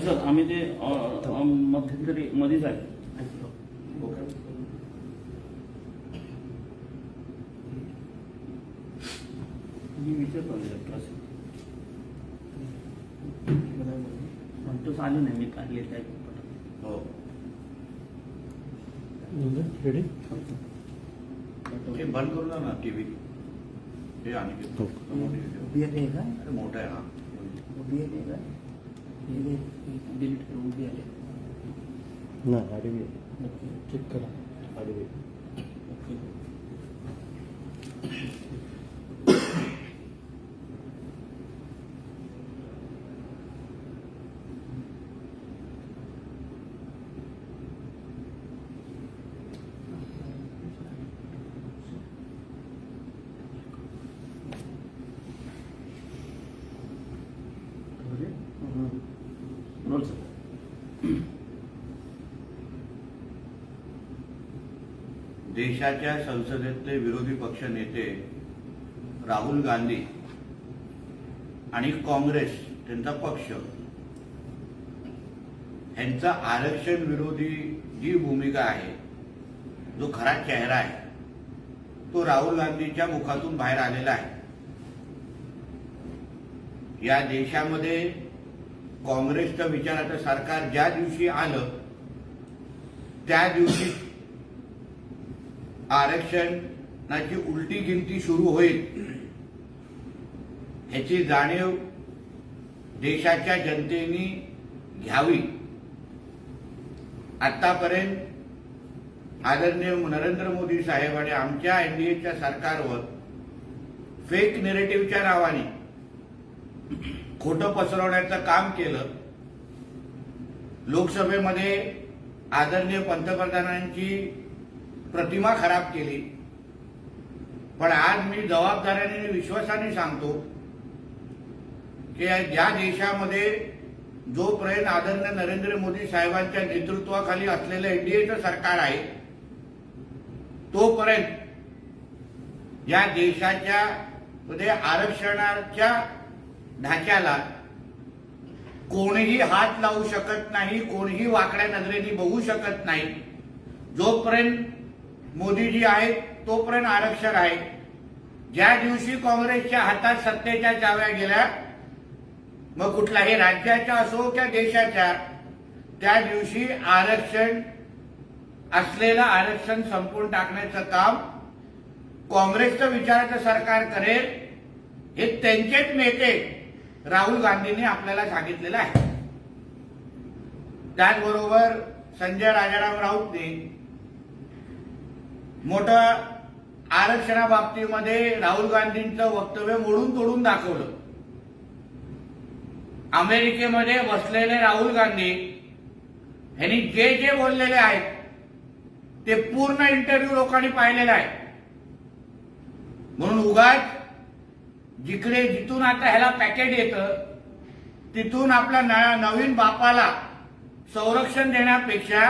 नाही सर आम्ही ते अ, मध्यंतरी मध्येच आहे. मी विचारतो ना जरा क्लास. म्हणतोच आले नाही मी काढले काय हो. रेडी ते बंद करू ना टीव्ही. हे आणि हो. उभी आहे मोठा आहे हा. डिलीट करून उभी आले. नाही आडवी चेक करा. आडवी बोल सर देशाच्या संसदेतले विरोधी पक्ष नेते राहुल गांधी आणि काँग्रेस त्यांचा पक्ष यांचा आरक्षण विरोधी जी भूमिका आहे जो खरा चेहरा आहे तो राहुल गांधीच्या मुखातून बाहेर आलेला आहे. या देशामध्ये काँग्रेसचं विचाराचं सरकार ज्या दिवशी आलं त्या दिवशी आरक्षणाची उलटी गिनती सुरू होईल. ह्याची जाणीव देशाच्या जनतेने घ्यावी. आतापर्यंत आदरणीय नरेंद्र मोदी साहेब आणि आमच्या एनडीएच्या सरकारवर फेक नेरेटिव्हच्या नावाने खोटं पसरवण्याचं काम केलं. लोकसभेमध्ये आदरणीय पंतप्रधानांची प्रतिमा खराब केली. पण आज मी जबाबदाऱ्याने आणि विश्वासाने सांगतो की ज्या देशामध्ये जोपर्यंत आदरणीय नरेंद्र मोदी साहेबांच्या नेतृत्वाखाली असलेलं एनडीएचं सरकार आहे तोपर्यंत या देशाच्या मध्ये आरक्षणाच्या ढाच्याला कोणीही हात लावू शकत नाही कोणीही वाकड्या नजरेने बघू शकत नाही. जोपर्यंत मोदीजी आहेत तोपर्यंत आरक्षण आहे ज्या दिवशी काँग्रेसच्या हातात सत्तेच्या चाव्या गेल्या मग कुठल्याही राज्याच्या असो किंवा देशाच्या त्या दिवशी आरक्षण असलेलं आरक्षण संपवून टाकण्याचं काम काँग्रेसचं विचाराचं सरकार करेल हे त्यांचेच नेते राहुल गांधींनी आपल्याला सांगितलेलं आहे. त्याचबरोबर संजय राजाराम राऊतने मोठं आरक्षणाबाबतीमध्ये राहुल गांधींचं वक्तव्य मोडून तोडून दाखवलं. अमेरिकेमध्ये बसलेले राहुल गांधी यांनी जे जे बोललेले आहेत ते पूर्ण इंटरव्ह्यू लोकांनी पाहिलेला आहे म्हणून उगाच जिकडे जिथून आता ह्याला पॅकेट येतं तिथून आपल्या नवीन बापाला संरक्षण देण्यापेक्षा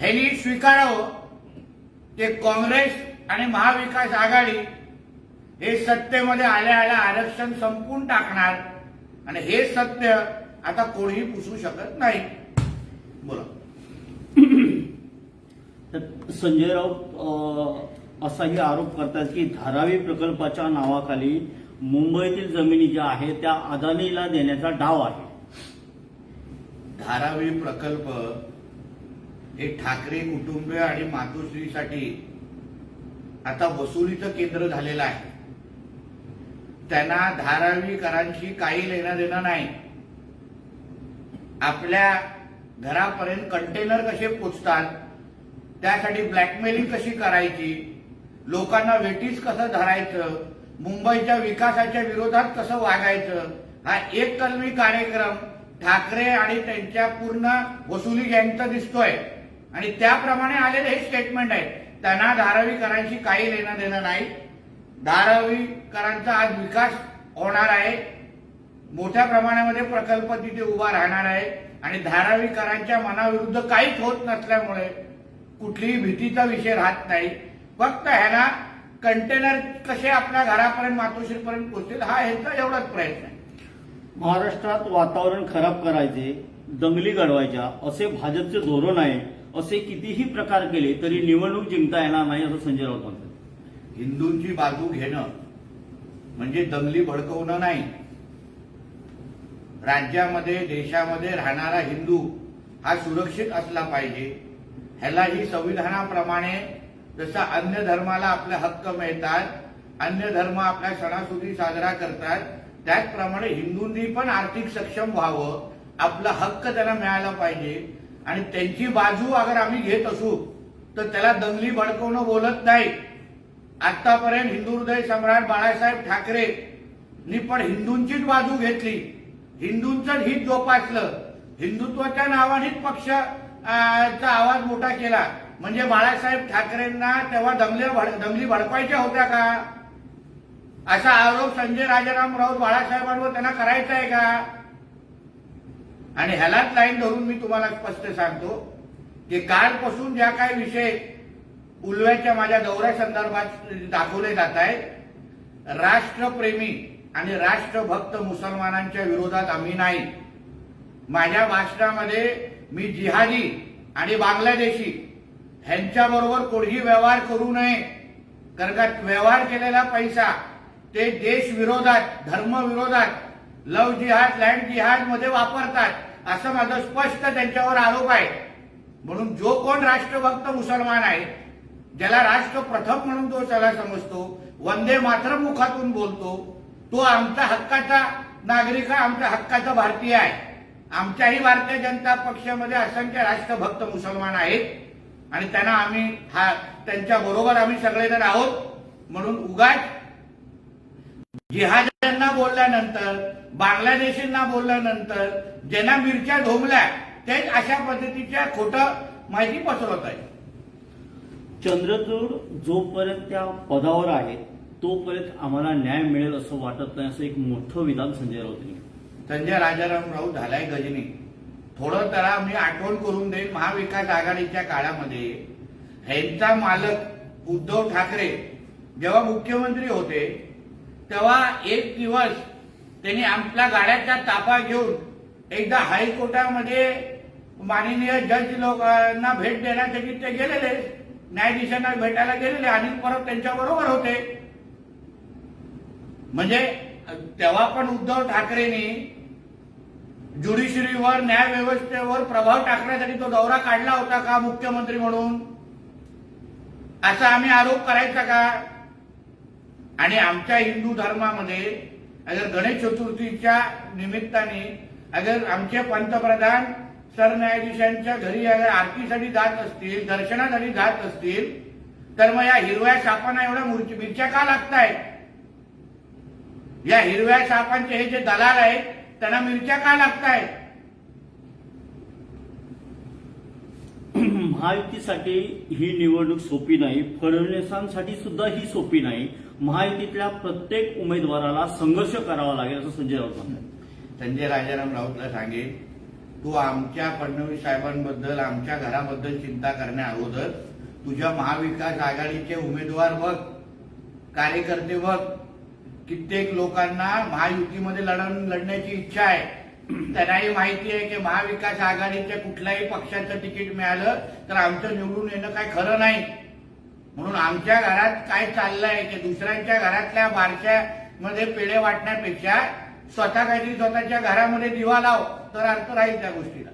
ह्यांनी स्वीकारावं. ते काँग्रेस आणि महाविकास आघाडी हे सत्तेमध्ये आल्या आल्या आरक्षण संपवून टाकणार आणि हे सत्य आता कोणीही पुसू शकत नाही. बोला. तर संजय राऊत असाही आरोप करतात की धारावी प्रकल्पाच्या नावाखाली मुंबईतील जमिनी ज्या आहेत त्या अदानीला देण्याचा डाव आहे. धारावी प्रकल्प हे ठाकरे कुटुंबीय आणि मातोश्रीसाठी आता वसुलीचं केंद्र झालेलं आहे. त्यांना धारावीकरांशी काही लेणं देणं नाही. आपल्या घरापर्यंत कंटेनर कसे पोचतात त्यासाठी ब्लॅकमेलिंग कशी करायची लोकांना वेटीस कसं धरायचं मुंबईच्या विकासाच्या विरोधात कसं वागायचं हा एक कलमी कार्यक्रम ठाकरे आणि त्यांच्या पूर्ण वसुली गँगचा दिसतोय. आणि त्याप्रमाणे आलेले हे स्टेटमेंट आहे त्यांना धारावीकरांशी काही लेणं देणं नाही. धारावीकरांचा आज विकास होणार आहे. मोठ्या प्रमाणामध्ये प्रकल्प तिथे उभा राहणार आहे. आणि धारावीकरांच्या मनाविरुद्ध काहीच होत नसल्यामुळे कुठलीही भीतीचा विषय राहत नाही. फक्त ह्याला कंटेनर कसे आपल्या घरापर्यंत मातोश्रीपर्यंत पोहोचतील हा ह्याचा एवढाच प्रयत्न आहे. महाराष्ट्रात वातावरण खराब करायचे दंगली घडवायच्या असे भाजपचे धोरण आहे. असे कितीही प्रकार केले तरी निवडणूक जिंकता येणार नाही असं संजय राऊत म्हणतात. हिंदूंची बाजू घेणं म्हणजे दंगली भडकवणं नाही. राज्यामध्ये देशामध्ये राहणारा हिंदू हा सुरक्षित असला पाहिजे. ह्यालाही संविधानाप्रमाणे जसा अन्य धर्माला आपले हक्क मिळतात अन्य धर्म आपल्या सणासुदी साजरा करतात त्याचप्रमाणे हिंदूंनी पण आर्थिक सक्षम व्हावं आपला हक्क त्यांना मिळायला पाहिजे. आणि त्यांची बाजू अगर आम्ही घेत असू तर त्याला दंगली भडकवणं बोलत नाही. आतापर्यंत हिंदू हृदय सम्राट बाळासाहेब ठाकरेंनी पण हिंदूंचीच बाजू घेतली. हिंदूंचं हित जोपासलं. हिंदुत्वाच्या नावानेच पक्ष चा आवाज मोठा केला. म्हणजे बाळासाहेब ठाकरेंना तेव्हा दंगली भड- दंगली भडकवायच्या होत्या का? असा आरोप संजय राजाराम राऊत बाळासाहेबांवर त्यांना करायचा आहे का? आणि ह्यालाच लाईन धरून मी तुम्हाला स्पष्ट सांगतो की कालपासून ज्या काही विषय उलव्याच्या माझ्या दौऱ्या संदर्भात दाखवले जात आहेत राष्ट्रप्रेमी आणि राष्ट्रभक्त मुसलमानांच्या विरोधात आम्ही नाही. माझ्या भाषणामध्ये मी जिहादी आणि बांगलादेशी ह्यांच्याबरोबर कोणीही व्यवहार करू नये कारण का व्यवहार केलेला पैसा ते देश विरोधात धर्म लव जिहाद लँड जिहादमध्ये वापरतात. असं माझं स्पष्ट त्यांच्यावर आरोप आहे. म्हणून जो कोण राष्ट्रभक्त मुसलमान आहे ज्याला राष्ट्र प्रथम म्हणून तो त्याला समजतो वंदे मात्र मुखातून बोलतो तो आमचा हक्काचा नागरिक हा आमच्या हक्काचा भारतीय आहे. आमच्याही भारतीय जनता पक्षामध्ये असंख्य राष्ट्रभक्त मुसलमान आहेत. आणि त्यांना आम्ही हा त्यांच्या बरोबर आम्ही सगळेजण आहोत. म्हणून उगाच जिहाद्यांना बोलल्यानंतर बांगलादेशींना बोलल्यानंतर ज्यांना मिरच्या ढोमल्या तेच अशा पद्धतीच्या खोटं माहिती पसरवत आहे चंद्रचूड जोपर्यंत त्या पदावर आहे तोपर्यंत आम्हाला न्याय मिळेल असं वाटत नाही असं एक मोठं विधान संजय राऊत संजय राजाराम राऊत झालाय गजनी. थोडं त्याला मी आठवण करून देईन महाविकास आघाडीच्या काळामध्ये. ह्यांचा मालक उद्धव ठाकरे जेव्हा मुख्यमंत्री होते तेव्हा एक दिवस त्यांनी आपल्या गाड्याचा ताफा घेऊन एकदा हायकोर्टामध्ये माननीय जज लोकांना भेट देण्यासाठी ते गेलेले न्यायाधीशांना भेटायला गेलेले आणि परत त्यांच्या बरोबर होते. म्हणजे तेव्हा पण उद्धव ठाकरेंनी ज्युडिशरीवर न्याय व्यवस्थेवर प्रभाव टाकण्यासाठी तो दौरा काढला होता का मुख्यमंत्री म्हणून? असा आम्ही आरोप करायचा का? आणि आमच्या हिंदू धर्मामध्ये अगर गणेश चतुर्थीच्या निमित्ताने अगर आमचे पंतप्रधान सरन्यायाधीशांच्या घरी अगर आरतीसाठी जात असतील दर्शनासाठी जात असतील तर मग या हिरव्या सापांना एवढ्या मूर्ती मिरच्या का लागतायत या हिरव्या सापांचे हे जे दलाल आहेत त्यांना मिरच्या का लागतायत महायुतीसाठी ही निवडणूक सोपी नाही फडणवीसांसाठी सुद्धा ही सोपी नाही. महायुतीतल्या प्रत्येक उमेदवाराला संघर्ष करावा लागेल असं संजय राऊत म्हणतात. संजय राजाराम राऊतला सांगेल तू आमच्या फडणवीस साहेबांबद्दल आमच्या घराबद्दल चिंता करण्या अगोदर तुझ्या महाविकास आघाडीचे उमेदवार बघ कार्यकर्ते बघ. कित्येक लोकांना महायुतीमध्ये लढण लढण्याची इच्छा आहे. त्यांनाही माहिती आहे की महाविकास आघाडीच्या कुठल्याही पक्षाचं तिकीट मिळालं तर आमचं निवडून येणं काय खरं नाही. म्हणून आमच्या घरात काय चाललंय की दुसऱ्यांच्या घरातल्या बारशामध्ये पेढे वाटण्यापेक्षा स्वतः काहीतरी स्वतःच्या घरामध्ये दिवा लाव तर अर्थ राहील त्या गोष्टीला.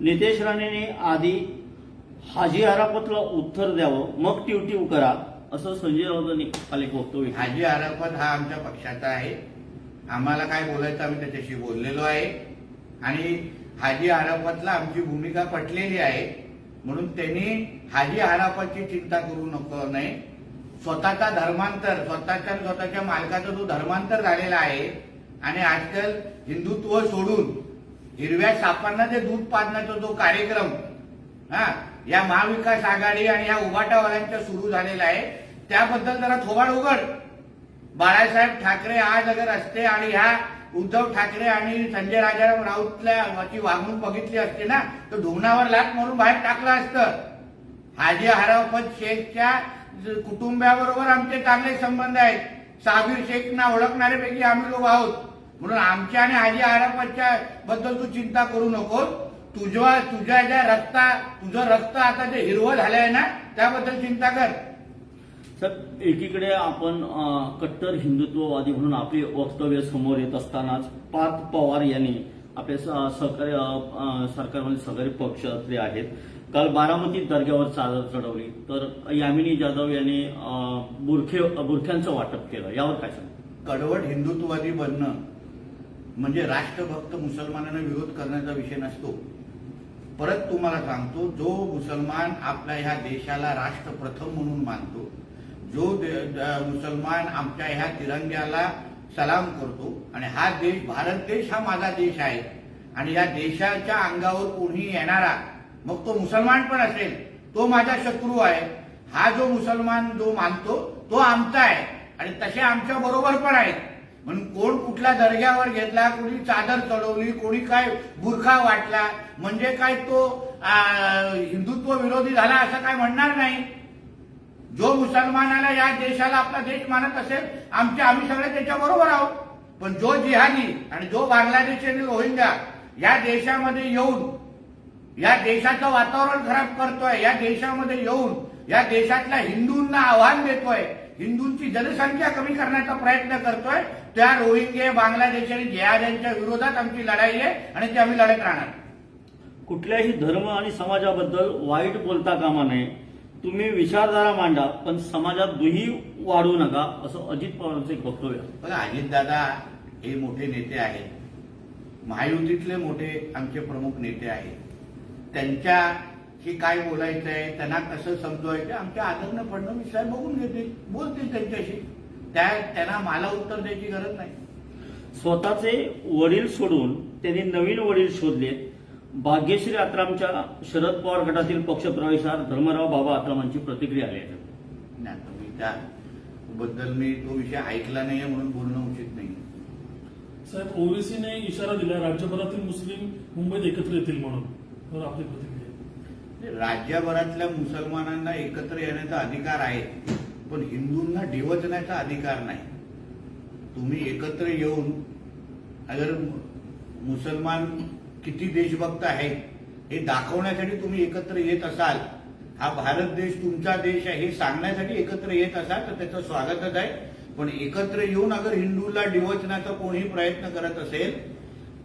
नितेश राणेने आधी हाजी आरापतला उत्तर द्यावं मग टिवटिव करा असं संजय राऊतांनी एक वक्तव्य. हाजी आराफत हा आमच्या पक्षाचा आहे. आम्हाला काय बोलायचं आम्ही त्याच्याशी बोललेलो आहे. आणि हाजी आराफतला आमची भूमिका पटलेली आहे. म्हणून त्यांनी हाजी हरापाची चिंता करू नको नाही. स्वतःचा धर्मांतर स्वतःच्या स्वतःच्या मालकाचा जो धर्मांतर झालेला आहे आणि आजकाल हिंदुत्व सोडून हिरव्या सापांना ते दूध पाजण्याचा जो कार्यक्रम हा या महाविकास आघाडी आणि या उभाटावाल्यांच्या सुरू झालेला आहे त्याबद्दल जरा थोबाड उघड. बाळासाहेब ठाकरे आज अगर असते आणि ह्या उद्धव ठाकरे आणि संजय राजाराम राऊतल्याची वागणूक बघितली असते ना तर ढुंगणावर लाट मारून बाहेर टाकलं असतं. हाजी हराफत शेखच्या कुटुंबाबरोबर आमचे चांगले संबंध आहेत. साबीर शेखना ओळखणाऱ्यापैकी आम्ही लोक आहोत. म्हणून आमच्या आणि हाजी हराफतच्या बद्दल तू चिंता करू नकोस तुझ्या तुझ्या ज्या रक्ता तुझं रक्त आता जे हिरवं झालंय ना त्याबद्दल चिंता कर. तर एकीकडे आपण कट्टर हिंदुत्ववादी म्हणून आपली वक्तव्य समोर येत असतानाच पार्थ पवार यांनी आपले स- सहकारी सरकारमध्ये सहकारी पक्षातले आहेत काल बारामती दर्ग्यावर चादर चढवली. तर यामिनी जाधव यांनी बुरखे बुरख्यांचं वाटप केलं. यावर काय सांग कडवट हिंदुत्ववादी बनणं म्हणजे राष्ट्रभक्त मुसलमानांना विरोध करण्याचा विषय नसतो. परत तुम्हाला सांगतो जो मुसलमान आपल्या ह्या देशाला राष्ट्र प्रथम म्हणून मानतो जो मुसलमान आमच्या ह्या तिरंग्याला सलाम करतो आणि हा देश भारत देश हा माझा देश आहे आणि या देशाच्या अंगावर कोणी येणारा मग तो मुसलमान पण असेल तो माझा शत्रू आहे. हा जो मुसलमान जो मानतो तो आमचा आहे आणि तसे आमच्या बरोबर पण आहेत. म्हणून कोण कुठल्या दर्ग्यावर घेतला कोणी चादर चढवली कोणी काय बुरखा वाटला म्हणजे काय तो हिंदुत्व विरोधी झाला असं काय म्हणणार नाही. जो मुसलमानाला या देशाला आपला देश मानत असेल आमचे आम्ही सगळे त्याच्या बरोबर आहोत. पण जो जिहादी आणि जो बांगलादेशी आणि रोहिंग्या या देशामध्ये येऊन या देशाचं वातावरण खराब करतोय या देशामध्ये येऊन या देशातल्या हिंदूंना आव्हान देतोय हिंदूंची जनसंख्या कमी करण्याचा प्रयत्न करतोय त्या रोहिंगे बांगलादेश आणि जिहाद्यांच्या विरोधात आमची लढाई आहे आणि ती आम्ही लढत राहणार. कुठल्याही धर्म आणि समाजाबद्दल वाईट बोलता कामा नये. तुम्ही विचारधारा मांडा पण समाजात दुही वाढवू नका असं अजित पवारांचं एक वक्तव्य. बघा अजितदादा हे मोठे नेते आहेत. महायुतीतले मोठे आमचे प्रमुख नेते आहेत. त्यांच्याशी काय बोलायचं आहे त्यांना कसं समजवायचं आमच्या आदरणीय फडणवीस साहेब बघून घेतील बोलतील त्यांच्याशी. त्या त्यांना मला उत्तर द्यायची गरज नाही. स्वतःचे वडील सोडून त्यांनी नवीन वडील शोधले भाग्यश्री आत्रामच्या शरद पवार गटातील पक्षप्रवेशात धर्मराव बाबा आत्रामांची प्रतिक्रिया आली आहे. नाही आता मी त्या बद्दल मी तो विषय ऐकला नाहीये म्हणून बोलणं उचित नाही. साहेब ओवेसीने इशारा दिला राज्यभरातील मुस्लिम मुंबईत एकत्र येतील म्हणून. तर आपली प्रतिक्रिया? राज्यभरातल्या मुसलमानांना एकत्र येण्याचा अधिकार आहे पण हिंदूंना डिवचण्याचा अधिकार नाही. तुम्ही एकत्र येऊन अगर मुसलमान किती देशभक्त आहेत हे दाखवण्यासाठी तुम्ही एकत्र येत असाल. हा भारत देश तुमचा देश आहे हे सांगण्यासाठी एकत्र येत असाल तर त्याचं स्वागतच आहे. पण एकत्र येऊन अगर हिंदूला डिवचण्याचा कोणीही प्रयत्न करत असेल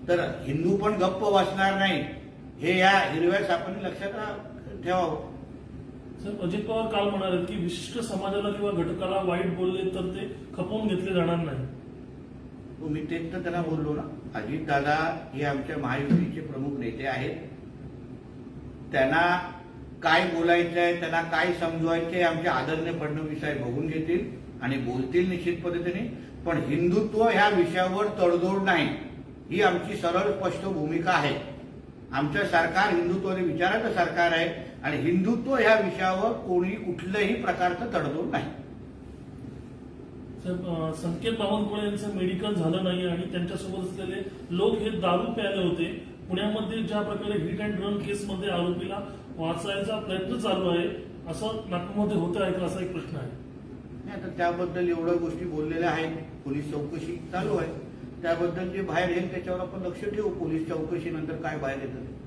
तर हिंदू पण गप्प वाचणार नाही. हे या हिरव्या सापाने लक्षात ठेवावं. सर अजित पवार काल म्हणाले की विशिष्ट समाजाला किंवा घटकाला वाईट बोलले तर ते खपवून घेतले जाणार नाही. तो मी तेच तर त्यांना बोललो ना. अजितदादा हे आमच्या महायुतीचे प्रमुख नेते आहेत. त्यांना काय बोलायचंय त्यांना काय समजवायचंय आमचे आदरणीय फडणवीस साहेब बघून घेतील आणि बोलतील निश्चित पद्धतीने. पण हिंदुत्व ह्या विषयावर तडजोड नाही. ही आमची सरळ स्पष्ट भूमिका आहे. आमचं सरकार हिंदुत्वाने विचाराचं सरकार आहे आणि हिंदुत्व ह्या विषयावर कोणी कुठल्याही प्रकारचं तडजोड नाही. संकेत बावनकुळे यांचं मेडिकल झालं नाही आणि त्यांच्यासोबत असलेले लोक हे दारू प्यायले होते. पुण्यामध्ये ज्या प्रकारे हिट अँड रन केसमध्ये आरोपीला वाचायचा प्रयत्न चालू आहे असं नागपूरमध्ये होत आहे का? असा एक प्रश्न आहे. नाही आता त्याबद्दल एवढ्या गोष्टी बोललेल्या आहेत. पोलीस चौकशी चालू आहे. त्याबद्दल जे बाहेर येईल त्याच्यावर आपण लक्ष ठेवू. पोलीस चौकशीनंतर काय बाहेर येतं ते.